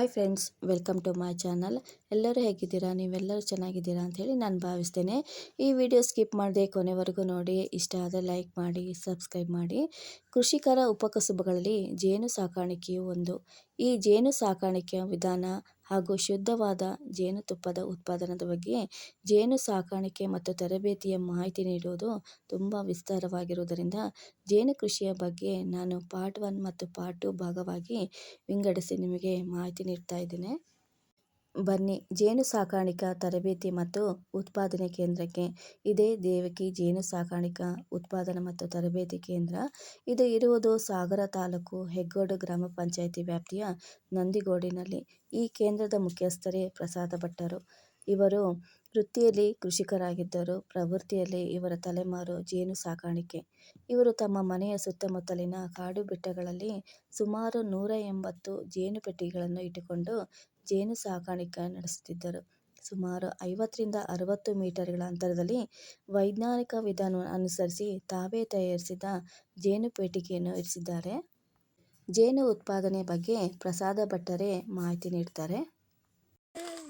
Hi friends welcome to my channel ಎಲ್ಲರೂ ಹೇಗಿದ್ದೀರಾ? ನೀವೆಲ್ಲರೂ ಚೆನ್ನಾಗಿದ್ದೀರಾ ಅಂತ ಹೇಳಿ ನಾನು ಭಾವಿಸ್ತೇನೆ. ಈ ವಿಡಿಯೋ ಸ್ಕಿಪ್ ಮಾಡದೆ ಕೊನೆವರೆಗೂ ನೋಡಿ, ಇಷ್ಟ ಆದರೆ ಲೈಕ್ ಮಾಡಿ ಸಬ್ಸ್ಕ್ರೈಬ್ ಮಾಡಿ. ಕೃಷಿಕರ ಉಪಕಸುಬುಗಳಲ್ಲಿ ಜೇನು ಸಾಕಾಣಿಕೆಯು ಒಂದು. ಈ ಜೇನು ಸಾಕಾಣಿಕೆಯ ವಿಧಾನ ಹಾಗೂ ಶುದ್ಧವಾದ ಜೇನುತುಪ್ಪದ ಉತ್ಪಾದನದ ಬಗ್ಗೆ ಜೇನು ಸಾಕಾಣಿಕೆ ಮತ್ತು ತರಬೇತಿಯ ಮಾಹಿತಿ ನೀಡುವುದು ತುಂಬ ವಿಸ್ತಾರವಾಗಿರುವುದರಿಂದ ಜೇನು ಕೃಷಿಯ ಬಗ್ಗೆ ನಾನು ಪಾರ್ಟ್ ಒನ್ ಮತ್ತು ಪಾರ್ಟ್ ಟು ಭಾಗವಾಗಿ ವಿಂಗಡಿಸಿ ನಿಮಗೆ ಮಾಹಿತಿ ನೀಡ್ತಾ ಇದ್ದೇನೆ. ಬನ್ನಿ. ಜೇನು ಸಾಕಾಣಿಕಾ ತರಬೇತಿ ಮತ್ತು ಉತ್ಪಾದನೆ ಕೇಂದ್ರಕ್ಕೆ ಇದೇ ದೇವಕಿ ಜೇನು ಸಾಕಾಣಿಕಾ ಉತ್ಪಾದನೆ ಮತ್ತು ತರಬೇತಿ ಕೇಂದ್ರ. ಇದು ಇರುವುದು ಸಾಗರ ತಾಲೂಕು ಹೆಗ್ಗೋಡು ಗ್ರಾಮ ಪಂಚಾಯಿತಿ ವ್ಯಾಪ್ತಿಯ ನಂದಿಗೋಡಿನಲ್ಲಿ. ಈ ಕೇಂದ್ರದ ಮುಖ್ಯಸ್ಥರೇ ಪ್ರಸಾದ ಭಟ್ಟರು. ಇವರು ವೃತ್ತಿಯಲ್ಲಿ ಕೃಷಿಕರಾಗಿದ್ದರು. ಪ್ರವೃತ್ತಿಯಲ್ಲಿ ಇವರ ತಲೆಮಾರು ಜೇನು ಸಾಕಾಣಿಕೆ. ಇವರು ತಮ್ಮ ಮನೆಯ ಸುತ್ತಮುತ್ತಲಿನ ಕಾಡು ಬೆಟ್ಟಗಳಲ್ಲಿ ಸುಮಾರು ನೂರ ಎಂಬತ್ತು ಜೇನು ಪೆಟ್ಟಿಗೆಗಳನ್ನು ಇಟ್ಟುಕೊಂಡು ಜೇನು ಸಾಕಾಣಿಕೆ ನಡೆಸುತ್ತಿದ್ದರು. ಸುಮಾರು ಐವತ್ತರಿಂದ ಅರವತ್ತು ಮೀಟರ್ಗಳ ಅಂತರದಲ್ಲಿ ವೈಜ್ಞಾನಿಕ ವಿಧಾನ ಅನುಸರಿಸಿ ತಾವೇ ತಯಾರಿಸಿದ ಜೇನು ಪೇಟಿಕೆಯನ್ನು ಇರಿಸಿದ್ದಾರೆ. ಜೇನು ಉತ್ಪಾದನೆ ಬಗ್ಗೆ ಪ್ರಸಾದ ಭಟ್ಟರೇ ಮಾಹಿತಿ ನೀಡ್ತಾರೆ.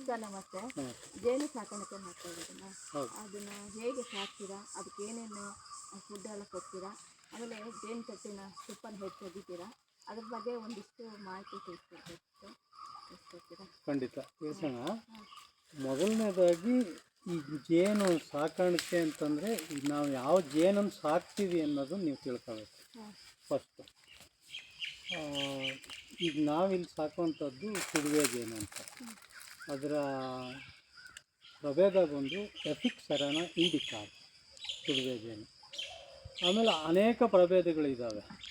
ಸರ್ ನಮಸ್ತೆ. ಜೇನು ಸಾಕಾಣಿಕೆ ಮಾಡ್ತಾ ಇದ್ದೀರಲ್ಲ ಅದನ್ನ ಹೇಗೆ ಸಾಕ್ತೀರಾ? ಅದಕ್ಕೆ ಏನೇನು ಫುಡ್ ಎಲ್ಲ ಕೊಡ್ತೀರಾ? ಆಮೇಲೆ ಜೇನು ತಟ್ಟಿನ ತುಪ್ಪನ ಹೇಗೆ ತೆಗಿತೀರಾ? ಅದ್ರ ಬಗ್ಗೆ ಒಂದಿಷ್ಟು ಮಾಹಿತಿ ತಿಳಿಸ್ಕೊಡ್ಬೇಕು ತಿಳಿಸ್ಕೊಡ್ತೀರಾ ಖಂಡಿತ. ತಿಳಿಸೋಣ ಮೊದಲನೇದಾಗಿ ಈ ಜೇನು ಸಾಕಾಣಿಕೆ ಅಂತಂದರೆ ನಾವು ಯಾವ ಜೇನನ್ನು ಸಾಕ್ತೀವಿ ಅನ್ನೋದನ್ನು ನೀವು ತಿಳ್ಕೊಬೇಕು. ಫಸ್ಟ್. ಈಗ ನಾವಿಲ್ಲಿ ಸಾಕುವಂಥದ್ದು ಸುಡುವೆ ಜೇನು ಅಂತ. ಅದರ ಪ್ರಭೇದ ಬಂದು ಎಫಿಕ್ ಸರನ ಇಂಡಿಕಾ ಕುಡುವೆ ಜೇನು. ಆಮೇಲೆ ಅನೇಕ ಪ್ರಭೇದಗಳಿದ್ದಾವೆ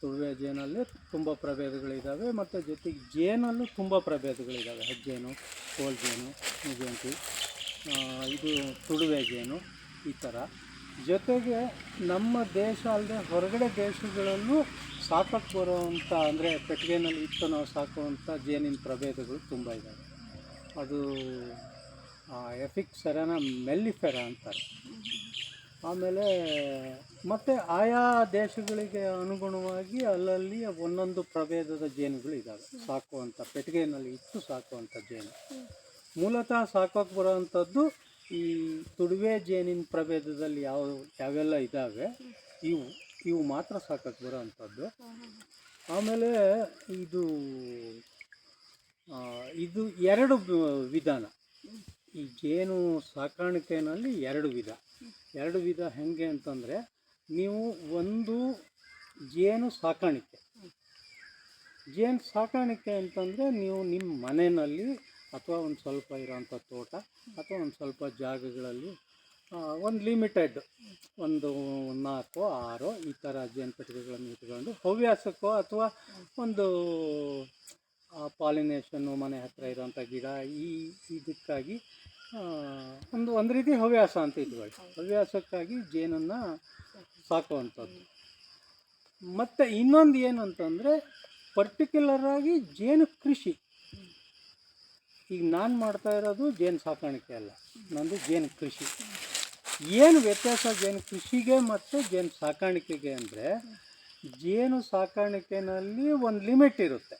ತುಳುವೆ ಜೇನಲ್ಲಿ ತುಂಬ ಪ್ರಭೇದಗಳಿದ್ದಾವೆ ಮತ್ತು ಜೊತೆಗೆ ಜೇನಲ್ಲೂ ತುಂಬ ಪ್ರಭೇದಗಳಿದ್ದಾವೆ ಹೆಜ್ಜೇನು ಕೋಲ್ ಜೇನು ಜೇಂತಿ ಇದು ತುಳುವೆ ಜೇನು ಈ ಥರ ಜೊತೆಗೆ ನಮ್ಮ ದೇಶ ಅಲ್ಲದೆ ಹೊರಗಡೆ ದೇಶಗಳಲ್ಲೂ ಸಾಕಕ್ಕೆ ಬರುವಂಥ ಅಂದರೆ ಪೆಟ್ಟಿಗೆನಲ್ಲಿ ಇಟ್ಟು ನಾವು ಸಾಕುವಂಥ ಜೇನಿನ ಪ್ರಭೇದಗಳು ತುಂಬ ಇದ್ದಾವೆ ಅದು ಎಫಿಕ್ ಸೆರಾನ ಮೆಲ್ಲಿಫೆರ ಅಂತಾರೆ. ಆಮೇಲೆ ಮತ್ತು ಆಯಾ ದೇಶಗಳಿಗೆ ಅನುಗುಣವಾಗಿ ಅಲ್ಲಲ್ಲಿ ಒಂದೊಂದು ಪ್ರಭೇದದ ಜೇನುಗಳು ಇದ್ದಾವೆ. ಸಾಕುವಂಥ ಪೆಟ್ಟಿಗೆಯಲ್ಲಿ ಇಟ್ಟು ಸಾಕುವಂಥ ಜೇನು. ಮೂಲತಃ ಸಾಕೋಕೆ ಬರೋವಂಥದ್ದು ಈ ತುಡುವೆ ಜೇನಿನ ಪ್ರಭೇದದಲ್ಲಿ ಯಾವ ಯಾವೆಲ್ಲ ಇದ್ದಾವೆ, ಇವು ಇವು ಮಾತ್ರ ಸಾಕಕ್ಕೆ ಬರೋವಂಥದ್ದು. ಆಮೇಲೆ ಇದು ಇದು ಎರಡು ವಿಧಾನ. ಈ ಜೇನು ಸಾಕಾಣಿಕೆಯಲ್ಲಿ ಎರಡು ವಿಧ. ಎರಡು ವಿಧ ಹೆಂಗೆ ಅಂತಂದರೆ ನೀವು ಒಂದು ಜೇನು ಸಾಕಾಣಿಕೆ. ಜೇನು ಸಾಕಾಣಿಕೆ ಅಂತಂದರೆ ನೀವು ನಿಮ್ಮ ಮನೆಯಲ್ಲಿ ಅಥವಾ ಒಂದು ಸ್ವಲ್ಪ ಇರೋಂಥ ತೋಟ ಅಥವಾ ಒಂದು ಸ್ವಲ್ಪ ಜಾಗಗಳಲ್ಲಿ ಒಂದು ಲಿಮಿಟೆಡ್ ಒಂದು ನಾಲ್ಕೋ, ಆರೋ ಈ ಥರ ಜೇನು ಪೆಟ್ಟಿಗೆಗಳನ್ನು ಇಟ್ಕೊಂಡು ಹವ್ಯಾಸಕ್ಕೋ ಅಥವಾ ಒಂದು ಪಾಲಿನೇಷನ್ನು ಮನೆ ಹತ್ತಿರ ಇರೋಂಥ ಗಿಡ ಈ ಇದಕ್ಕಾಗಿ ಒಂದು ಒಂದು ರೀತಿ ಹವ್ಯಾಸ ಅಂತ ಇಟ್ಕೊಳ್ಳಿ. ಹವ್ಯಾಸಕ್ಕಾಗಿ ಜೇನನ್ನು ಸಾಕುವಂಥದ್ದು. ಮತ್ತು ಇನ್ನೊಂದು ಏನು ಅಂತಂದರೆ ಪರ್ಟಿಕ್ಯುಲರಾಗಿ ಜೇನು ಕೃಷಿ. ಈಗ ನಾನು ಮಾಡ್ತಾ ಇರೋದು ಜೇನು ಸಾಕಾಣಿಕೆ ಅಲ್ಲ. ನಂದು ಜೇನು ಕೃಷಿ. ಏನು ವ್ಯತ್ಯಾಸ ಜೇನು ಕೃಷಿಗೆ ಮತ್ತು ಜೇನು ಸಾಕಾಣಿಕೆಗೆ ಅಂದರೆ ಜೇನು ಸಾಕಾಣಿಕೆನಲ್ಲಿ ಒಂದು ಲಿಮಿಟ್ ಇರುತ್ತೆ.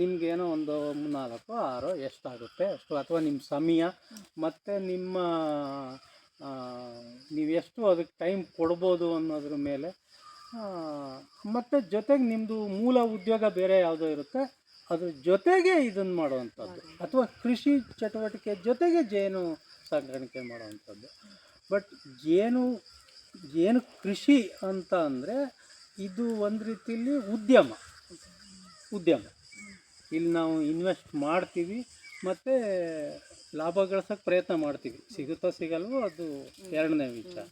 ನಿಮಗೇನೋ ಒಂದು ನಾಲ್ಕು, ಆರು, ಎಷ್ಟಾಗುತ್ತೆ, ಅಷ್ಟು ಅಥವಾ ನಿಮ್ಮ ಸಮಯ ಮತ್ತು ನಿಮ್ಮ ನೀವು ಎಷ್ಟು ಅದಕ್ಕೆ ಟೈಮ್ ಕೊಡ್ಬೋದು ಅನ್ನೋದ್ರ ಮೇಲೆ ಮತ್ತು ಜೊತೆಗೆ ನಿಮ್ಮದು ಮೂಲ ಉದ್ಯೋಗ ಬೇರೆ ಯಾವುದೋ ಇರುತ್ತೆ, ಅದ್ರ ಜೊತೆಗೆ ಇದನ್ನು ಮಾಡುವಂಥದ್ದು. ಅಥವಾ ಕೃಷಿ ಚಟುವಟಿಕೆ ಜೊತೆಗೆ ಜೇನು ಸಾಕಾಣಿಕೆ ಮಾಡುವಂಥದ್ದು. ಬಟ್ ಜೇನು ಜೇನು ಕೃಷಿ ಅಂತ ಅಂದರೆ ಇದು ಒಂದು ರೀತಿಯಲ್ಲಿ ಉದ್ಯಮ. ಉದ್ಯಮ. ಇಲ್ಲಿ ನಾವು ಇನ್ವೆಸ್ಟ್ ಮಾಡ್ತೀವಿ, ಮತ್ತು ಲಾಭ ಗಳಿಸೋಕೆ ಪ್ರಯತ್ನ ಮಾಡ್ತೀವಿ. ಸಿಗುತ್ತೋ ಸಿಗಲ್ವೋ ಅದು ಎರಡನೇ ವಿಚಾರ.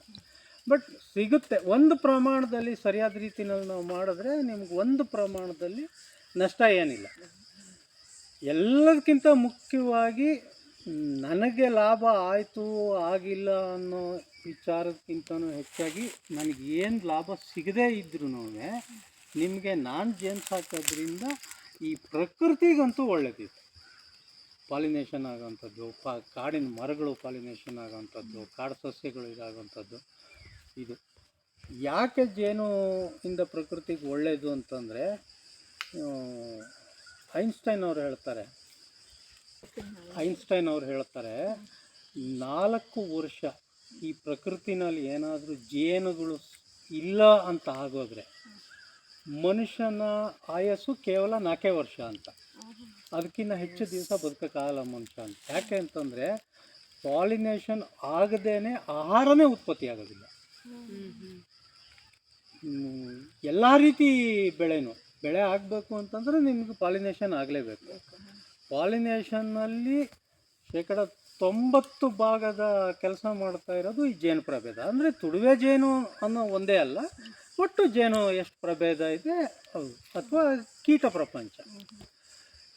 ಬಟ್ ಸಿಗುತ್ತೆ. ಒಂದು ಪ್ರಮಾಣದಲ್ಲಿ ಸರಿಯಾದ ರೀತಿಯಲ್ಲಿ ನಾವು ಮಾಡಿದ್ರೆ ನಿಮ್ಗೆ ಒಂದು ಪ್ರಮಾಣದಲ್ಲಿ ನಷ್ಟ ಏನಿಲ್ಲ. ಎಲ್ಲದಕ್ಕಿಂತ ಮುಖ್ಯವಾಗಿ ನನಗೆ ಲಾಭ ಆಯಿತು, ಆಗಿಲ್ಲ ಅನ್ನೋ ವಿಚಾರಕ್ಕಿಂತನೂ ಹೆಚ್ಚಾಗಿ ನನಗೆ ಏನು ಲಾಭ ಸಿಗದೇ ಇದ್ರೂ ನಿಮಗೆ ನಾನು ಜೇನು ಸಾಕೋದ್ರಿಂದ ಈ ಪ್ರಕೃತಿಗಂತೂ ಒಳ್ಳೆಯದಿತ್ತು ಪಾಲಿನೇಷನ್ ಆಗೋವಂಥದ್ದು, ಪಾ ಕಾಡಿನ ಮರಗಳು ಪಾಲಿನೇಷನ್ ಆಗೋಂಥದ್ದು ಕಾಡು ಸಸ್ಯಗಳು ಇದಾಗೋವಂಥದ್ದು. ಇದು ಯಾಕೆ ಜೇನು ಇಂದ ಪ್ರಕೃತಿಗೆ ಒಳ್ಳೆಯದು ಅಂತಂದರೆ ಐನ್ಸ್ಟೈನ್ ಅವರು ಹೇಳ್ತಾರೆ. ಐನ್ಸ್ಟೈನ್ ಅವರು ಹೇಳ್ತಾರೆ, ನಾಲ್ಕು ವರ್ಷ ಈ ಪ್ರಕೃತಿನಲ್ಲಿ ಏನಾದರೂ ಜೇನುಗಳು ಇಲ್ಲ ಅಂತ ಆಗೋದ್ರೆ ಮನುಷ್ಯನ ಆಯಸ್ಸು ಕೇವಲ ನಾಲ್ಕೇ ವರ್ಷ ಅಂತ. ಅದಕ್ಕಿಂತ ಹೆಚ್ಚು ದಿವಸ ಬದುಕೋಕ್ಕಾಗಲ್ಲ ಮನುಷ್ಯ ಅಂತ. ಯಾಕೆ ಅಂತಂದರೆ ಪಾಲಿನೇಷನ್ ಆಗದೇನೆ ಆಹಾರನೇ ಉತ್ಪತ್ತಿ ಆಗೋದಿಲ್ಲ. ಎಲ್ಲ ರೀತಿ ಬೆಳೆನೂ. ಬೆಳೆ ಆಗಬೇಕು ಅಂತಂದರೆ ನಿಮಗೆ ಪಾಲಿನೇಷನ್ ಆಗಲೇಬೇಕು. ಪಾಲಿನೇಷನ್ನಲ್ಲಿ ಶೇಕಡ ತೊಂಬತ್ತು ಭಾಗದ ಕೆಲಸ ಮಾಡ್ತಾ ಇರೋದು ಈ ಜೇನು ಪ್ರಭೇದ. ಅಂದರೆ ತುಡುವೆ ಜೇನು ಅನ್ನೋ ಒಂದೇ ಅಲ್ಲ, ಒಟ್ಟು ಜೇನು ಎಷ್ಟು ಪ್ರಭೇದ ಇದೆ ಹೌದು ಅಥವಾ ಕೀಟ ಪ್ರಪಂಚ.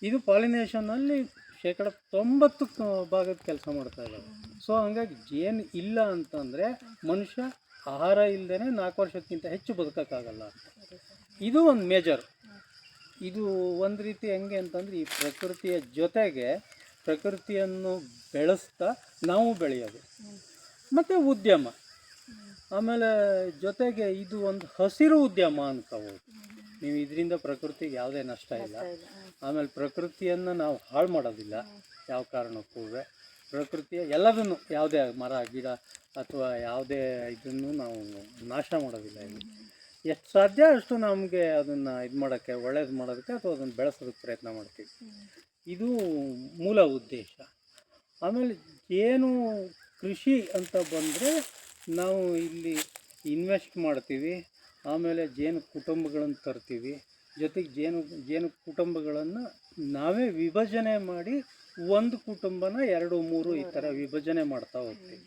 ಇದು ಪಾಲಿನೇಷನ್ನಲ್ಲಿ ಶೇಕಡ ತೊಂಬತ್ತು ಭಾಗದ ಕೆಲಸ ಮಾಡ್ತಾ ಇರೋದು. ಸೊ ಹಂಗಾಗಿ ಜೇನು ಇಲ್ಲ ಅಂತಂದರೆ ಮನುಷ್ಯ ಆಹಾರ ಇಲ್ಲದೇ ನಾಲ್ಕು ವರ್ಷಕ್ಕಿಂತ ಹೆಚ್ಚು ಬದುಕೋಕ್ಕಾಗಲ್ಲ ಇದು ಒಂದು ಮೇಜರ್ ಇದು ಒಂದು ರೀತಿ ಹೆಂಗೆ ಅಂತಂದರೆ ಈ ಪ್ರಕೃತಿಯ ಜೊತೆಗೆ ಪ್ರಕೃತಿಯನ್ನು ಬೆಳೆಸ್ತಾ ನಾವು ಬೆಳೆಯೋದು. ಮತ್ತು ಉದ್ಯಮ. ಆಮೇಲೆ ಜೊತೆಗೆ ಇದು ಒಂದು ಹಸಿರು ಉದ್ಯಮ ಅನ್ಕೋಬೋದು ನೀವು ಇದರಿಂದ ಪ್ರಕೃತಿಗೆ ಯಾವುದೇ ನಷ್ಟ ಇಲ್ಲ. ಆಮೇಲೆ ಪ್ರಕೃತಿಯನ್ನು ನಾವು ಹಾಳು ಮಾಡೋದಿಲ್ಲ ಯಾವ ಕಾರಣಕ್ಕೂ. ಪ್ರಕೃತಿಯ ಎಲ್ಲದನ್ನು ಯಾವುದೇ ಮರ ಗಿಡ ಅಥವಾ ಯಾವುದೇ ಇದನ್ನು ನಾವು ನಾಶ ಮಾಡೋದಿಲ್ಲ ಇಲ್ಲಿ. ಎಷ್ಟು ಸಾಧ್ಯ ಅಷ್ಟು ನಮಗೆ ಅದನ್ನು ಇದು ಮಾಡೋಕ್ಕೆ ಒಳ್ಳೇದು ಮಾಡೋದಕ್ಕೆ ಅಥವಾ ಅದನ್ನು ಬೆಳೆಸೋದಕ್ಕೆ ಪ್ರಯತ್ನ ಮಾಡ್ತೀವಿ. ಇದು ಮೂಲ ಉದ್ದೇಶ. ಆಮೇಲೆ ಏನು ಕೃಷಿ ಅಂತ ಬಂದರೆ ನಾವು ಇಲ್ಲಿ ಇನ್ವೆಸ್ಟ್ ಮಾಡ್ತೀವಿ, ಆಮೇಲೆ ಜೇನು ಕುಟುಂಬಗಳನ್ನು ತರ್ತೀವಿ. ಜೊತೆಗೆ ಜೇನು ಜೇನು ಕುಟುಂಬಗಳನ್ನು ನಾವೇ ವಿಭಜನೆ ಮಾಡಿ ಒಂದು ಕುಟುಂಬನ ಎರಡು ಮೂರು ಈ ಥರ ವಿಭಜನೆ ಮಾಡ್ತಾ ಹೋಗ್ತೀವಿ.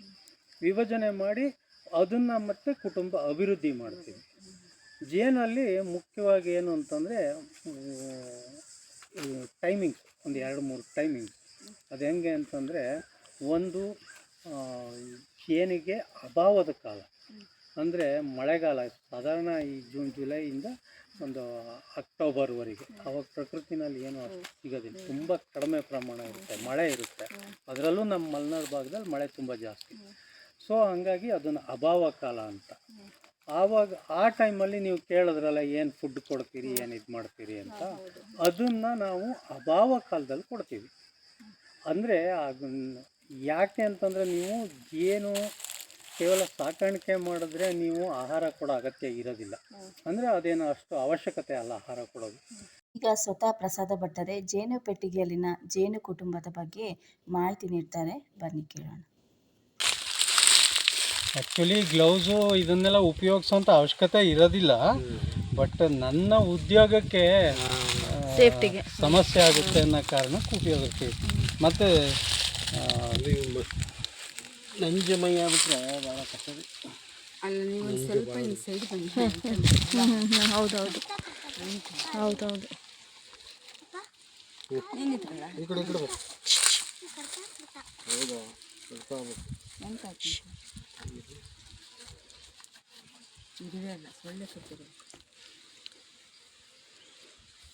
ವಿಭಜನೆ ಮಾಡಿ ಅದನ್ನು ಮತ್ತೆ ಕುಟುಂಬ ಅಭಿವೃದ್ಧಿ ಮಾಡ್ತೀವಿ. ಜೇನಲ್ಲಿ ಮುಖ್ಯವಾಗಿ ಏನು ಅಂತಂದರೆ ಟೈಮಿಂಗ್ಸ್ ಒಂದು ಎರಡು ಮೂರು ಟೈಮಿಂಗ್ ಅದು ಹೆಂಗೆ ಅಂತಂದರೆ ಒಂದು ಏನಿಗೆ ಅಭಾವದ ಕಾಲ. ಅಂದರೆ ಮಳೆಗಾಲ ಸಾಧಾರಣ ಈ ಜೂನ್ ಜುಲೈಯಿಂದ ಒಂದು ಅಕ್ಟೋಬರ್ವರೆಗೆ ಅವಾಗ ಪ್ರಕೃತಿನಲ್ಲಿ ಏನು ಸಿಗೋದಿಲ್ಲ. ತುಂಬ ಕಡಿಮೆ ಪ್ರಮಾಣ ಇರುತ್ತೆ. ಮಳೆ ಇರುತ್ತೆ. ಅದರಲ್ಲೂ ನಮ್ಮ ಮಲೆನಾಡು ಭಾಗದಲ್ಲಿ ಮಳೆ ತುಂಬ ಜಾಸ್ತಿ. ಸೊ ಹಂಗಾಗಿ ಅದನ್ನು ಅಭಾವ ಕಾಲ ಅಂತ. ಆವಾಗ ಆ ಟೈಮಲ್ಲಿ ನೀವು ಕೇಳಿದ್ರಲ್ಲ, ಏನು ಫುಡ್ ಕೊಡ್ತೀರಿ, ಏನು ಇದು ಮಾಡ್ತೀರಿ ಅಂತ. ಅದನ್ನು ನಾವು ಅಭಾವ ಕಾಲದಲ್ಲಿ ಕೊಡ್ತೀವಿ. ಅಂದರೆ ಅದನ್ನು ಯಾಕೆ ಅಂತಂದರೆ ನೀವು ಏನು ಕೇವಲ ಸಾಕಾಣಿಕೆ ಮಾಡಿದ್ರೆ ನೀವು ಆಹಾರ ಕೊಡೋ ಅಗತ್ಯ ಇರೋದಿಲ್ಲ. ಅಂದರೆ ಅದೇನು ಅಷ್ಟು ಅವಶ್ಯಕತೆ ಅಲ್ಲ ಆಹಾರ ಕೊಡೋದು. ಈಗ ಸ್ವತಃ ಪ್ರಸಾದ ಭಟ್ಟರೆ ಜೇನು ಪೆಟ್ಟಿಗೆಯಲ್ಲಿನ ಜೇನು ಕುಟುಂಬದ ಬಗ್ಗೆ ಮಾಹಿತಿ ನೀಡ್ತಾರೆ. ಬನ್ನಿ ಕೇಳೋಣ. ಆ್ಯಕ್ಚುಲಿ ಗ್ಲೌಸು ಇದನ್ನೆಲ್ಲ ಉಪಯೋಗಿಸೋಂಥ ಅವಶ್ಯಕತೆ ಇರೋದಿಲ್ಲ. ಬಟ್ ನನ್ನ ಉದ್ಯೋಗಕ್ಕೆ ಸೇಫ್ಟಿಗೆ ಸಮಸ್ಯೆ ಆಗುತ್ತೆ ಅನ್ನೋ ಕಾರಣಕ್ಕೆ ಉಪಯೋಗಿಸ್ತೀವಿ ಮತ್ತು ನಂಜೆ ಮೈ ಆಗ್ಬಿಟ್ರೆ ಭಾಳ ಕಷ್ಟ. ಹೌದೌದು. ಹೌದೌದು. ಈ ಕಡೆ ಈ ಕಡೆ இது வேணாம் சொல்ல சுற்றுறோம்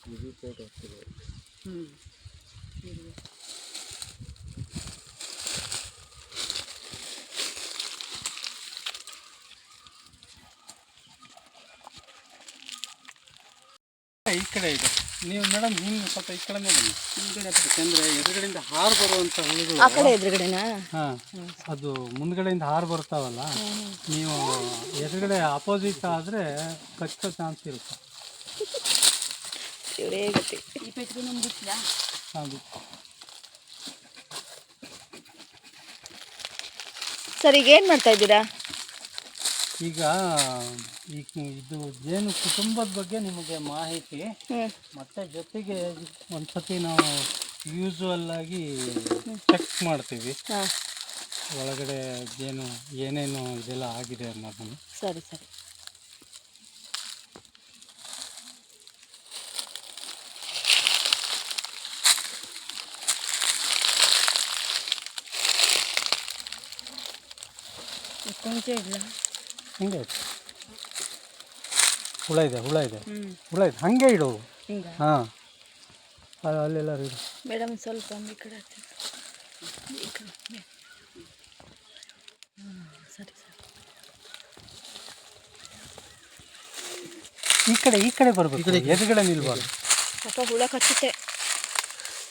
இது போட்டு வச்சுருவோம் ம் இது ഈ കടയിട്ടോ ನೀವು ಮೇಡಮ್ ಹಿಂಗೆ ಸ್ವಲ್ಪ ಈ ಕಡೆನೇ ಬನ್ನಿ ಯಾಕಂದರೆ ಎದುರುಗಡೆಯಿಂದ ಹಾರು ಬರುವಂಥ ಹುಳುಗಳು ಆ ಕಡೆ ಎದುರುಗಡೆನಾ? ಹಾಂ ಅದು ಮುಂದ್ಗಡೆಯಿಂದ ಹಾರು ಬರ್ತಾವಲ್ಲ ನೀವು ಎದುರುಗಡೆ ಅಪೋಸಿಟ್ ಆದರೆ ಕಚ್ಚ ಚಾನ್ಸ್ ಇರುತ್ತೆ. ಸರ್ ಈಗ ಏನು ಮಾಡ್ತಾ ಇದ್ದೀರಾ? ಈಗ ಈ ಇದು ಜೇನು ಕುಟುಂಬದ ಬಗ್ಗೆ ನಿಮಗೆ ಮಾಹಿತಿ. ಮತ್ತೆ ಜೊತೆಗೆ ಒಂದ್ಸತಿ ನಾವು ಯೂಸುವಲ್ ಆಗಿ ಚೆಕ್ ಮಾಡ್ತೀವಿ. ಒಳಗಡೆ ಜೇನು ಏನೇನು ಇದೆಲ್ಲ ಆಗಿದೆ ಅನ್ನೋದನ್ನು. ಸರಿ ಸರಿ. ಕೊಂಚ ಇಲ್ಲ. ಹಿಂಗೆ. ಹುಳ ಇದೆ ಹುಳ ಇದೆ. ಹ್ಞೂ ಹುಳ ಇದೆ. ಹಾಗೆ ಇಡು. ಹಿಂಗ? ಹಾಂ. ಅಲ್ಲೆಲ್ಲ ಇಡು. ಮೇಡಮ್ ಸ್ವಲ್ಪ ಈ ಕಡೆ ಹತ್ತಿ. ಈ ಕಡೆ ಹ್ಞೂ ಸರಿ ಸರಿ. ಈ ಕಡೆ ಈ ಕಡೆ ಬರಬೇಕು. ಎದುರುಗಡೆ ನಿಲ್ಬಾರ್ದು. ಸ್ವಲ್ಪ ಹುಳ ಕಚ್ಚುತ್ತೆ.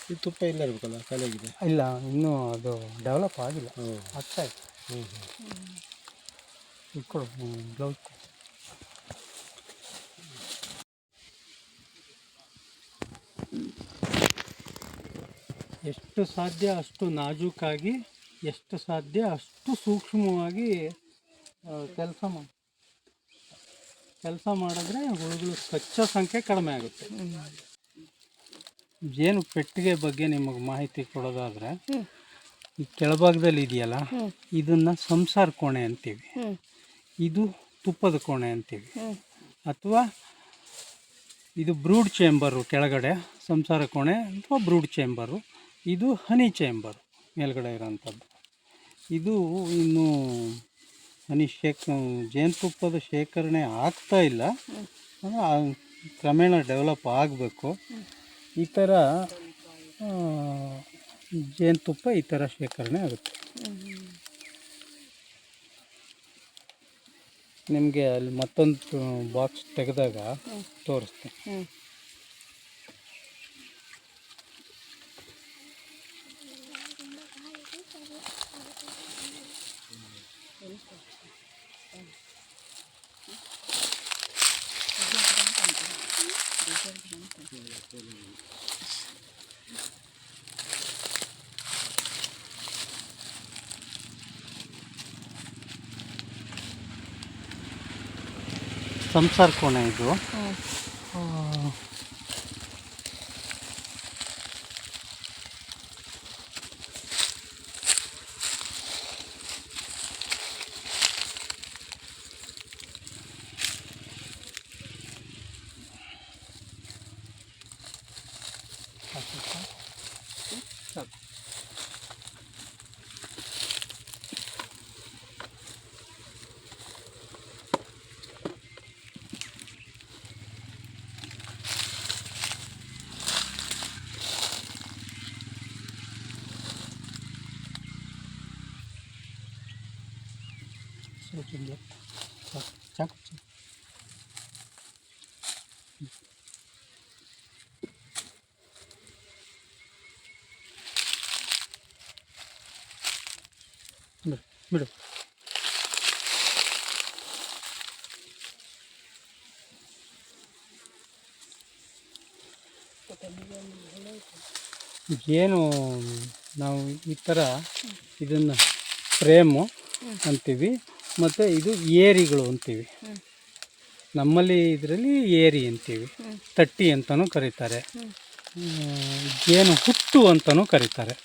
ಇದು ತುಪ್ಪ ಇಲ್ಲ ಇರಬೇಕಲ್ಲ ಖಾಲಿಯಾಗಿದೆ ಇಲ್ಲ ಇನ್ನೂ ಅದು ಡೆವಲಪ್ ಆಗಿಲ್ಲ. ಹ್ಞೂ ಆಗ್ತಾ ಇದೆ. ಹ್ಞೂ ಇಟ್ಕೊಡು ಬ್ಲೌಸ್ ಎಷ್ಟು ಸಾಧ್ಯ ಅಷ್ಟು ನಾಜೂಕಾಗಿ ಎಷ್ಟು ಸಾಧ್ಯ ಅಷ್ಟು ಸೂಕ್ಷ್ಮವಾಗಿ ಕೆಲಸ ಮಾಡಿ ಕೆಲಸ ಮಾಡಿದ್ರೆ ಹುಳುಗಳು ಸ್ವಚ್ಛ ಸಂಖ್ಯೆ ಕಡಿಮೆ ಆಗುತ್ತೆ. ಜೇನು ಪೆಟ್ಟಿಗೆ ಬಗ್ಗೆ ನಿಮಗೆ ಮಾಹಿತಿ ಕೊಡೋದಾದರೆ ಈ ಕೆಳಭಾಗದಲ್ಲಿ ಇದೆಯಲ್ಲ ಇದನ್ನು ಸಂಸಾರ ಕೋಣೆ ಅಂತೀವಿ. ಇದು ತುಪ್ಪದ ಕೋಣೆ ಅಂತೀವಿ. ಅಥವಾ ಇದು ಬ್ರೂಡ್ ಚೇಂಬರು ಕೆಳಗಡೆ ಸಂಸಾರ ಕೋಣೆ ಅಥವಾ ಬ್ರೂಡ್ ಚೇಂಬರು. ಇದು ಹನಿ ಚೇಂಬರ್ ಮೇಲ್ಗಡೆ ಇರೋಂಥದ್ದು. ಇದು ಇನ್ನು ಹನಿ ಶೇಖ ಜೇನುತುಪ್ಪದ ಶೇಖರಣೆ ಆಗ್ತಾ ಇಲ್ಲ. ಕ್ರಮೇಣ ಡೆವಲಪ್ ಆಗಬೇಕು. ಈ ಥರ ಜೇನುತುಪ್ಪ ಈ ಥರ ಶೇಖರಣೆ ಆಗುತ್ತೆ. ನಿಮಗೆ ಅಲ್ಲಿ ಮತ್ತೊಂದು ಬಾಕ್ಸ್ ತೆಗೆದಾಗ ತೋರಿಸ್ತೀನಿ. ಸಂಸಾರ ಕೋಣೆ ಇದು. ಹ್ಞೂ ಆ, ಸಾಕು. ಸ್ವಲ್ಪ ಹಿಂಗೆ. ಸಾಕು. ಸಾಕು ಸಾಕು. ಬಿಡು ಬಿಡು. ಏನು ನಾವು ಈ ಥರ ಇದನ್ನು ಫ್ರೇಮು ಅಂತೀವಿ ಮತ್ತು ಇದು ಏರಿಗಳು ಅಂತೀವಿ. ನಮ್ಮಲ್ಲಿ ಇದರಲ್ಲಿ ಏರಿ ಅಂತೀವಿ ತಟ್ಟಿ ಅಂತಲೂ ಕರೀತಾರೆ. ಜೇನು ಹುಟ್ಟು ಅಂತಲೂ ಕರೀತಾರೆ.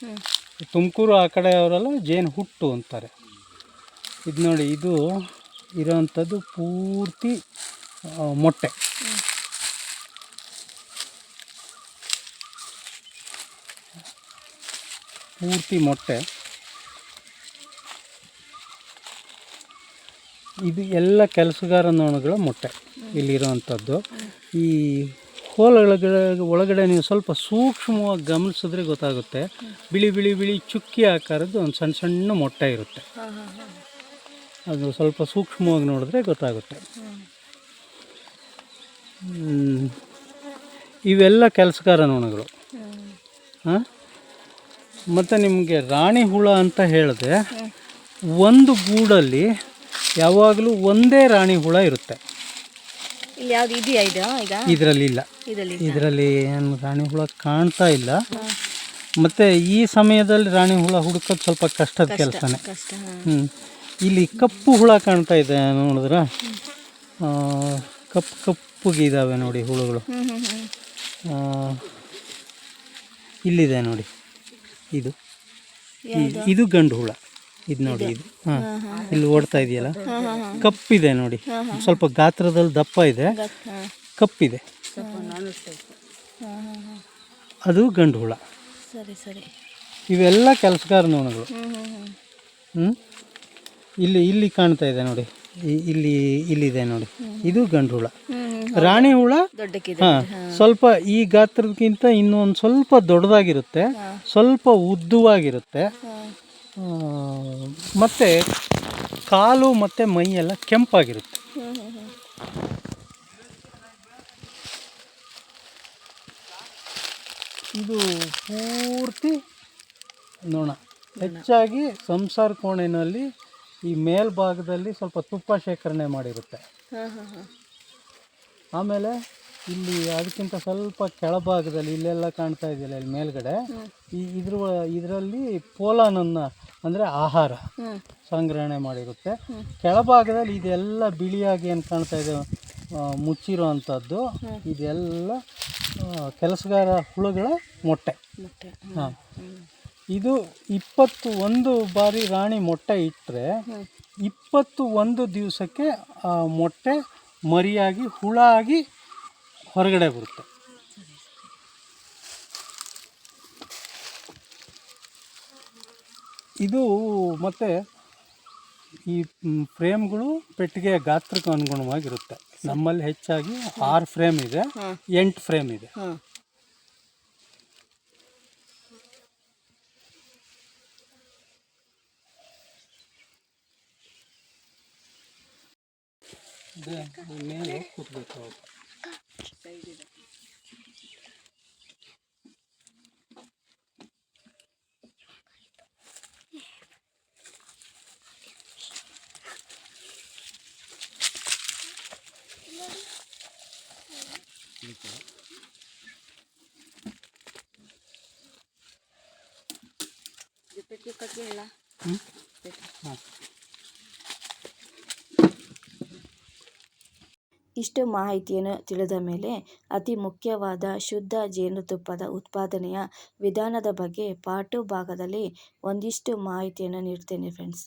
ತುಮಕೂರು ಆ ಕಡೆ ಅವರೆಲ್ಲ ಜೇನು ಹುಟ್ಟು ಅಂತಾರೆ. ಇದು ನೋಡಿ, ಇದು ಇರೋವಂಥದ್ದು ಪೂರ್ತಿ ಮೊಟ್ಟೆ. ಪೂರ್ತಿ ಮೊಟ್ಟೆ. ಇದು ಎಲ್ಲ ಕೆಲಸಗಾರ ನೊಣಗಳ ಮೊಟ್ಟೆ ಇಲ್ಲಿರೋವಂಥದ್ದು ಈ ಹೋಲ್ ಒಳಗಡೆ ನೀವು ಸ್ವಲ್ಪ ಸೂಕ್ಷ್ಮವಾಗಿ ಗಮನಿಸಿದ್ರೆ ಗೊತ್ತಾಗುತ್ತೆ. ಬಿಳಿ ಬಿಳಿ ಬಿಳಿ ಚುಕ್ಕಿ ಆಕಾರದ್ದು ಒಂದು ಸಣ್ಣ ಸಣ್ಣ ಮೊಟ್ಟೆ ಇರುತ್ತೆ. ಅದು ಸ್ವಲ್ಪ ಸೂಕ್ಷ್ಮವಾಗಿ ನೋಡಿದ್ರೆ ಗೊತ್ತಾಗುತ್ತೆ. ಇವೆಲ್ಲ ಕೆಲಸಗಾರ ನೊಣಗಳು. ಹಾಂ? ಮತ್ತು ನಿಮಗೆ ರಾಣಿ ಹುಳ ಅಂತ ಹೇಳಿದೆ ಒಂದು ಗೂಡಲ್ಲಿ ಯಾವಾಗಲೂ ಒಂದೇ ರಾಣಿ ಹುಳ ಇರುತ್ತೆ. ಇಲ್ಲಿ ಯಾವ್ದು ಇದೆಯಾ ಇದು ಈಗ? ಇದರಲ್ಲಿ ಇಲ್ಲ. ಇದರಲ್ಲಿ ಏನು ರಾಣಿ ಹುಳ ಕಾಣ್ತಾ ಇಲ್ಲ. ಮತ್ತು ಈ ಸಮಯದಲ್ಲಿ ರಾಣಿ ಹುಳ ಹುಡುಕೋದು ಸ್ವಲ್ಪ ಕಷ್ಟದ ಕೆಲಸನೇ. ಹ್ಞೂ ಇಲ್ಲಿ ಕಪ್ಪು ಹುಳ ಕಾಣ್ತಾ ಇದೆ ನೋಡಿದ್ರೆ? ಕಪ್ಪು ಕಪ್ಪುಗಿದ್ದಾವೆ ನೋಡಿ ಹುಳುಗಳು. ಇಲ್ಲಿದೆ ನೋಡಿ. ಇದು. ಇದು ಗಂಡು ಹುಳ. ಇದು ನೋಡಿ ಇದು. ಹಾಂ ಇಲ್ಲಿ ಓಡ್ತಾ ಇದೆಯಲ್ಲ? ಕಪ್ಪಿದೆ ನೋಡಿ. ಸ್ವಲ್ಪ ಗಾತ್ರದಲ್ಲಿ ದಪ್ಪ ಇದೆ. ಕಪ್ಪಿದೆ. ಅದು ಗಂಡು ಹುಳ ಸರಿ ಸರಿ. ಇವೆಲ್ಲ ಕೆಲಸಗಾರ ನೋಣಗಳು ಹ್ಞೂ ಇಲ್ಲಿ ಇಲ್ಲಿ ಕಾಣ್ತಾ ಇದೆ ನೋಡಿ. ಇಲ್ಲಿ ಇಲ್ಲಿದೆ ನೋಡಿ. ಇದು ಗಂಡು ಹುಳ ರಾಣಿ ಹುಳ? ಹಾಂ. ಸ್ವಲ್ಪ ಈ ಗಾತ್ರದಕ್ಕಿಂತ ಇನ್ನೊಂದು ಸ್ವಲ್ಪ ದೊಡ್ಡದಾಗಿರುತ್ತೆ. ಸ್ವಲ್ಪ ಉದ್ದವಾಗಿರುತ್ತೆ. ಮತ್ತು ಮತ್ತೆ ಕಾಲು ಮತ್ತು ಮೈ ಎಲ್ಲ ಕೆಂಪಾಗಿರುತ್ತೆ ಹ್ಞೂ ಹ್ಞೂ ಹ್ಞೂ ಇದು ಪೂರ್ತಿ ನೊಣ. ಹೆಚ್ಚಾಗಿ ಸಂಸಾರ ಕೋಣೆಯಲ್ಲಿ ಈ ಮೇಲ್ಭಾಗದಲ್ಲಿ ಸ್ವಲ್ಪ ತುಪ್ಪ ಶೇಖರಣೆ ಮಾಡಿರುತ್ತೆ. ಆಮೇಲೆ ಇಲ್ಲಿ ಅದಕ್ಕಿಂತ ಸ್ವಲ್ಪ ಕೆಳಭಾಗದಲ್ಲಿ ಇಲ್ಲೆಲ್ಲ ಕಾಣ್ತಾ ಇದೆಯಲ್ಲ ಇಲ್ಲಿ ಮೇಲ್ಗಡೆ? ಈ ಇದ್ರ ಇದರಲ್ಲಿ ಪೋಲಾನನ್ನ ಅಂದರೆ ಆಹಾರ ಸಂಗ್ರಹಣೆ ಮಾಡಿರುತ್ತೆ. ಕೆಳಭಾಗದಲ್ಲಿ ಇದೆಲ್ಲ ಬಿಳಿಯಾಗಿ ಏನು ಕಾಣ್ತಾ ಇದೆ? ಮುಚ್ಚಿರುವಂಥದ್ದು ಮುಚ್ಚಿರೋ ಅಂಥದ್ದು ಇದೆಲ್ಲ ಕೆಲಸಗಾರ ಹುಳುಗಳ ಮೊಟ್ಟೆ. ಮೊಟ್ಟೆ ಹಾಂ. ಇದು ಇಪ್ಪತ್ತು ಒಂದು ಬಾರಿ ರಾಣಿ ಮೊಟ್ಟೆ ಇಟ್ಟರೆ ಇಪ್ಪತ್ತು ಒಂದು ದಿವಸಕ್ಕೆ ಆ ಮೊಟ್ಟೆ ಮರಿಯಾಗಿ ಹುಳ ಆಗಿ ಹೊರಗಡೆ ಬರುತ್ತೆ. ಇದು ಮತ್ತು ಈ ಫ್ರೇಮ್ಗಳು ಪೆಟ್ಟಿಗೆಯ ಗಾತ್ರಕ್ಕೆ ಅನುಗುಣವಾಗಿರುತ್ತೆ ನಮ್ಮಲ್ಲಿ ಹೆಚ್ಚಾಗಿ ಆರು ಫ್ರೇಮ್ ಇದೆ ಎಂಟು ಫ್ರೇಮ್ ಇದೆ, ಮೇಲೆ ಕೂತ್ಬೇಕು. ಹಾಂ ಇಷ್ಟು ಮಾಹಿತಿಯನ್ನು ತಿಳಿದ ಮೇಲೆ ಅತಿ ಮುಖ್ಯವಾದ ಶುದ್ಧ ಜೇನುತುಪ್ಪದ ಉತ್ಪಾದನೆಯ ವಿಧಾನದ ಬಗ್ಗೆ ಪಾಠ ಭಾಗದಲ್ಲಿ ಒಂದಿಷ್ಟು ಮಾಹಿತಿಯನ್ನು ನೀಡ್ತೇನೆ ಫ್ರೆಂಡ್ಸ್